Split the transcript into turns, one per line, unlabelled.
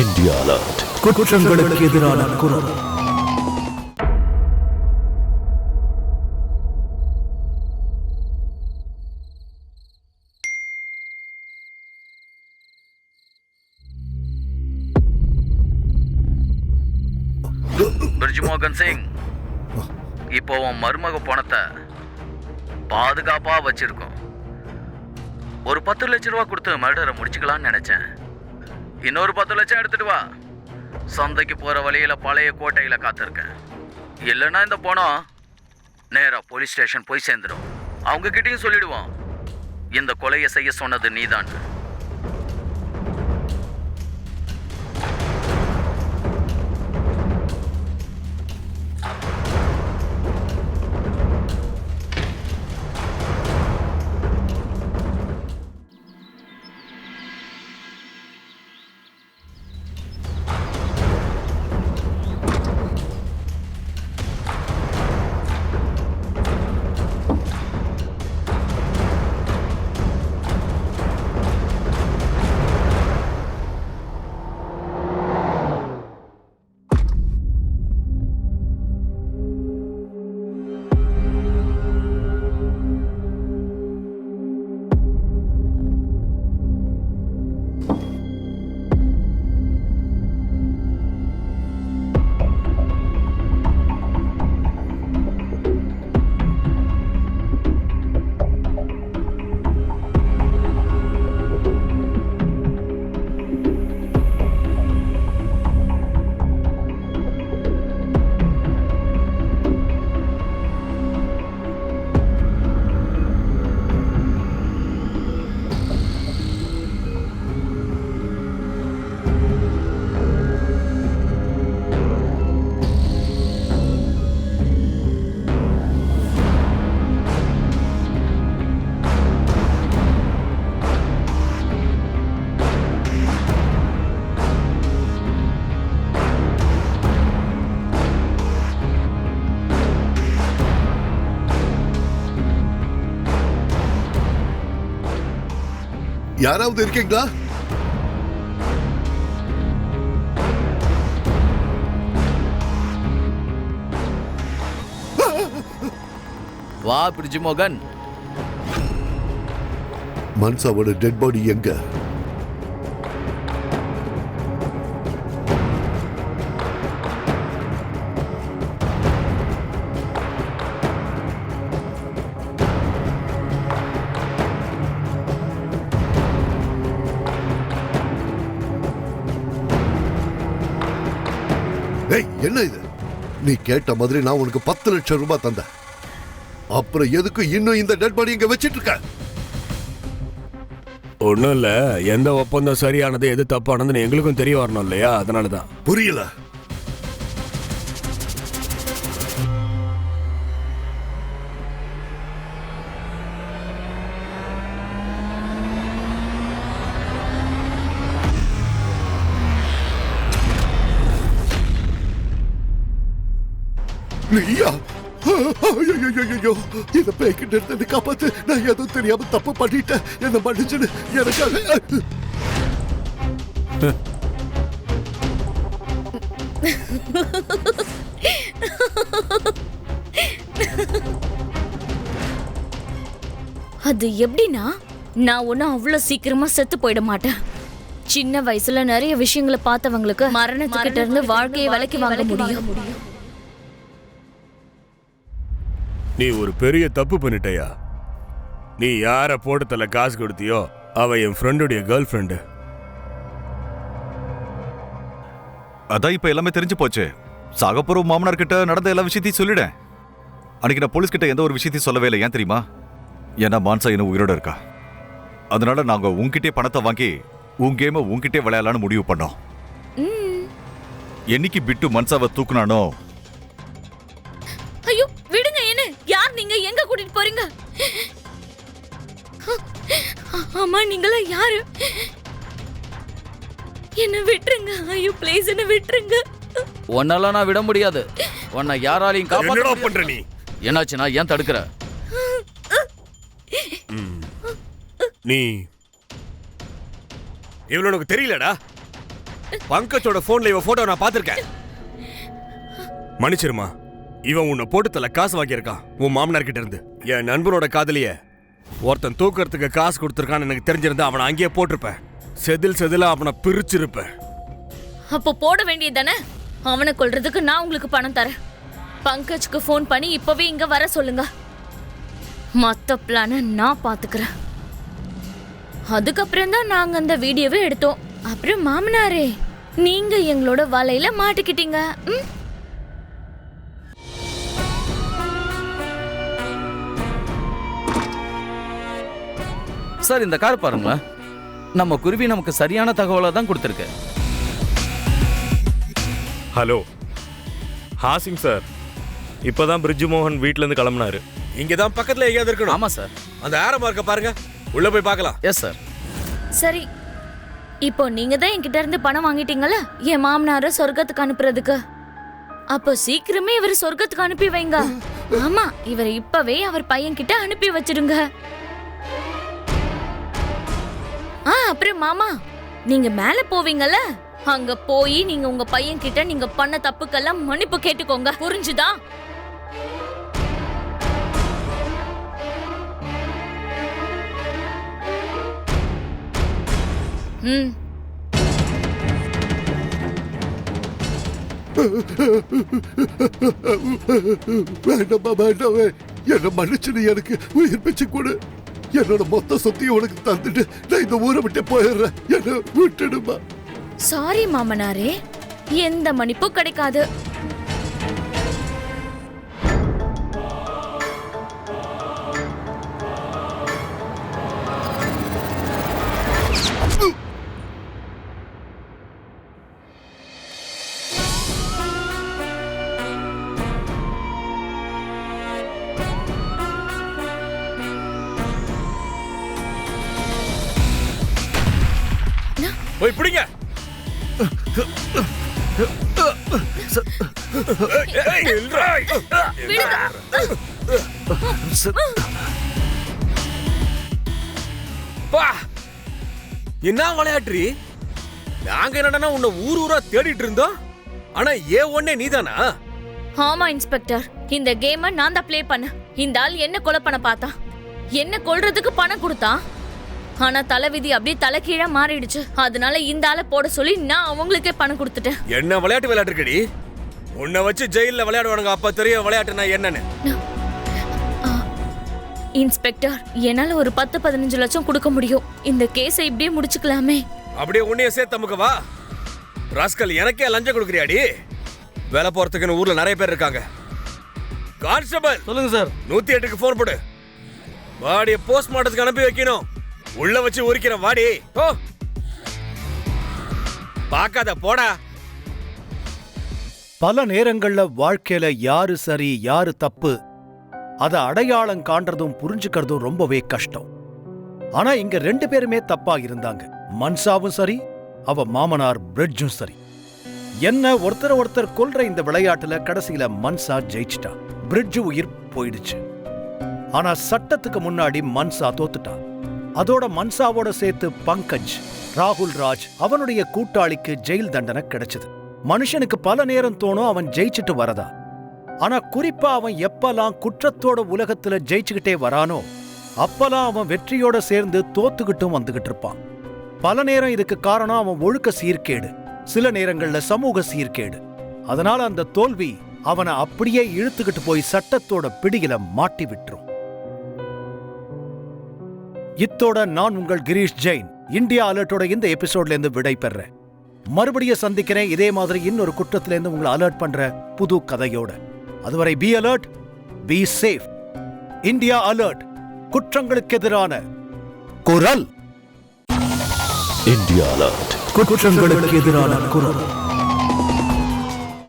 India alert
குற்றங்களுக்கு எதிரான குரல்.
பிரிஜ்மோகன் சிங் இப்போ உன் மருமக பணத்தை பாதுகாப்பா வச்சிருக்கோம். ஒரு பத்து லட்ச ரூபா கொடுத்து மர்டரை முடிச்சுக்கலாம்னு நினைச்சேன். இன்னொரு பத்து லட்சம் எடுத்துட்டு வா. சந்தைக்கு போகிற வழியில் பழைய கோட்டையில் காத்திருக்கேன். இல்லைன்னா இந்த பணம் நேராக போலீஸ் ஸ்டேஷன் போய் சேர்ந்துடும். அவங்கக்கிட்டேயும் கிட்டயும் சொல்லிடுவோம் இந்த கொலையை செய்ய சொன்னது நீதான்
யாராவது இருக்கீங்களா?
வா பிரிஜ்மோகன்
மன்சாவோட டெட் பாடி எங்க? ஏய் என்ன இது? நீ கேட்ட மாதிரி நான் உனக்கு பத்து லட்சம் ரூபாய் தந்தேன். அப்புறம் எதுக்கு இன்னும் இந்த டெட் பாடி இங்க வச்சிட்டு இருக்க?
ஒன்றும் இல்லை எந்த ஒப்பந்தம் சரியானது எது தப்பானதுன்னு எங்களுக்கும் தெரிய வரணும் இல்லையா? அதனால தான்
புரியல. நீயா? ஐயோ இந்த பேய்கிட்ட இருந்து காப்பாத்து. நான் எதுவும் தெரியாம தப்பு பண்ணிட்டேன். என்ன மன்னிச்சுடு. எனக்காக
அது எப்படின்னா நான் ஒன்றும் அவ்வளோ சீக்கிரமா செத்து போயிட மாட்டேன். சின்ன வயசுல நிறைய விஷயங்களை பார்த்தவங்களுக்கு மரணத்துக்கிட்ட இருந்து வாழ்க்கையை விலைக்கு வாங்க முடியும்.
நீ ஒரு பெரிய தப்பு பண்ணிட்டயா? நீ யார போட்டத்துல காசு கொடுத்தியோ அவ என் ஃப்ரெண்டுடைய கேர்ள் ஃப்ரெண்டு
அதான் இப்ப எல்லாமே தெரிஞ்சு போச்சு. சாகப்பூர்வ மாமனார் கிட்ட நடந்த எல்லா விஷயத்தையும் சொல்லிட்டேன். அன்னைக்கு நான் போலீஸ் கிட்ட எந்த ஒரு விஷயத்தையும் சொல்லவே இல்லை ஏன் தெரியுமா? ஏன்னா மான்சா இன்னும் உயிரோட இருக்கா? அதனால நாங்க உன்கிட்டே பணத்தை வாங்கி உன் கேம உன்கிட்டே விளையாடலாம்னு முடிவு பண்ணோம். என்னைக்கு பிட்டு மன்சாவை தூக்குனானோ
ஆமா நீங்களா யாரு? என்ன விட்டுருங்க ஐயோ ப்ளீஸ் என்ன விட்டுருங்க.
உன்னெல்லாம் நான் விட முடியாது. உன்னை யாராலையும் முடியாது.
பண்ற நீ?
என்னாச்சுன்னா ஏன் தடுக்கிற?
நீ இவ்வளவு உனக்கு தெரியலடா. பங்கஜோட போன்ல இவ போட்டோ நான் பார்த்திருக்கேன். மன்னிச்சிருமா இவன் உன்னை போட்டு தல காசு வாங்கியிருக்கான் உன் மாமனார் கிட்ட இருந்து. என் நண்பனோட காதலிய ஒருத்தன் தூக்கிறதுக்கு காசு கொடுத்துருக்கான்னு எனக்கு தெரிஞ்சிருந்தா அவனை அங்கேயே போட்டிருப்பேன். செதில் செதில அவனை பிரிச்சிருப்பேன்.
அப்போ போட வேண்டியது தானே அவனை கொல்றதுக்கு நான் உங்களுக்கு பணம் தரேன். பங்கஜ்க்கு ஃபோன் பண்ணி இப்பவே இங்க வர சொல்லுங்க. மற்ற பிளானை நான் பாத்துக்கிறேன். அதுக்கப்புறம் தான் நாங்க அந்த வீடியோவை எடுத்தோம். அப்புறம் மாமனாரே நீங்க எங்களோட வலையில மாட்டிக்கிட்டீங்க. ம்?
சார் இந்த கார் பாருங்களேன். நம்ம குருவி நமக்கு சரியான தகவலை தான் கொடுத்துருக்கு.
ஹலோ. ஹாசிங் சார் இப்போதான் பிரிட்ஜு மோகன் வீட்டிலேருந்து கிளம்புனாரு.
இங்க தான் பக்கத்துல எங்கேயாவது இருக்கணும்.
ஆமா சார்.
அந்த ஆர மார்க்க பாருங்க. உள்ள போய் பார்க்கலாம்.
எஸ் சார்
சரி இப்போ நீங்க தான் என்கிட்ட இருந்து பணம் வாங்கிட்டீங்கல்ல? என் மாமனார சொர்க்கத்துக்கு அனுப்புறதுக்கு. அப்போ சீக்கிரமே இவர் சொர்க்கத்துக்கு அனுப்பி வைங்க. ஆமா இவர் இப்பவே அவர் பையன் கிட்ட அனுப்பி வச்சிடுங்க ஆ அப்புறம் மாமா நீங்க மேல போவீங்கல்ல? அங்க போய் நீங்க உங்க பையன் கிட்ட நீங்க பண்ண தப்புக்கெல்லாம் மன்னிப்பு கேட்டுக்கோங்க. புரிஞ்சுதா? ம்.
வேண்டாமா வேண்டாமே. என்ன மன்னிச்சு எனக்கு உயிர் பிச்சு கொடு. என்னோட மொத்த சொத்தையும் உனக்கு தந்துட்டு நான் இந்த ஊரை விட்டு போயிடுறேன். என்ன விட்டுடுமா.
சாரி மாமனாரே. எந்த மன்னிப்பும் கிடைக்காது.
போய் பிடிங்க. பா. என்ன விளையாட்டுரி நாங்க என்னடா உன்னை ஊர் ஊரா தேடிட்டு இருந்தோம். ஆனா ஏ ஒன்னே நீதானா?
ஆமா இன்ஸ்பெக்டர். இந்த கேமை நான் தான் ப்ளே பண்ணேன். இந்த ஆள் என்ன கொலை பண்ண பார்த்தான் என்ன கொல்றதுக்கு பணம் கொடுத்தான் ஆனா தலைவிதி அப்படியே தலைகீழா மாறிடுச்சு. அதனால இந்த ஆளை போட சொல்லி நான் அவங்களுக்கே பணம் கொடுத்துட்டேன்.
என்ன விளையாட்டு விளையாட்டு இருக்கடி உன்னை வச்சு ஜெயில்ல விளையாடுவானுங்க அப்ப தெரியும் விளையாட்டுனா என்னன்னு.
இன்ஸ்பெக்டர் என்னால ஒரு பத்து பதினஞ்சு லட்சம் கொடுக்க முடியும். இந்த கேஸை இப்படியே முடிச்சுக்கலாமே.
அப்படியே உன்னைய சேர்த்து நமக்கு வா. ராஸ்கல் எனக்கே லஞ்சம் கொடுக்குறியாடி? வேலை போறதுக்குன்னு ஊர்ல நிறைய பேர் இருக்காங்க. கான்ஸ்டபிள்!
சொல்லுங்க சார்.
நூத்தி எட்டுக்கு ஃபோன் போடு. வாடிய போஸ்ட்மார்ட்டத்துக்கு அனுப்பி வைக்கணும். உள்ள வச்சு உரிக்கிற வாடி. ஓ பார்க்காத போடா.
பல நேரங்கள்ல வாழ்க்கையில யாரு சரி யாரு தப்பு அதை அடையாளம் காண்றதும் புரிஞ்சுக்கிறதும் ரொம்பவே கஷ்டம். ஆனா இங்க ரெண்டு பேருமே தப்பா இருந்தாங்க. மன்சாவும் சரி அவ மாமனார் பிரிட்ஜும் சரி. என்ன ஒருத்தர் ஒருத்தர் கொல்ற இந்த விளையாட்டுல கடைசியில மன்சா ஜெயிச்சிட்டான் பிரிட்ஜு உயிர் போயிடுச்சு. ஆனா சட்டத்துக்கு முன்னாடி மன்சா தோத்துட்டான் அதோட மன்சாவோட சேர்த்து பங்கஜ் ராகுல் ராஜ் அவனுடைய கூட்டாளிக்கு ஜெயில் தண்டனை கிடைச்சது. மனுஷனுக்கு பல நேரம் தோணும் அவன் ஜெயிச்சுட்டு வரதா. ஆனா குறிப்பா அவன் எப்பலாம் குற்றத்தோட உலகத்துல ஜெயிச்சுக்கிட்டே வரானோ அப்பலாம் அவன் வெற்றியோட சேர்ந்து தோத்துக்கிட்டும் வந்துகிட்டு இருப்பான். பல நேரம் இதுக்கு காரணம் அவன் ஒழுக்க சீர்கேடு சில நேரங்கள்ல சமூக சீர்கேடு. அதனால அந்த தோல்வி அவனை அப்படியே இழுத்துக்கிட்டு போய் சட்டத்தோட பிடியில மாட்டி விட்டுரும். இத்தோட நான் உங்கள் கிரீஷ் ஜெயின். இந்தியா அலர்ட்டோட இந்த எபிசோட்ல இருந்து விடை பெறேன் மறுபடியும் சந்திக்கிறேன். இதே மாதிரி இன்னொரு குற்றத்துல இருந்து உங்களை அலர்ட் பண்ற புது கதையோட. அதுவரை be alert be safe India alert குற்றங்களுக்கு எதிரான குரல்.
இந்தியா அலர்ட்
குற்றங்களுக்கு எதிரான குரல்.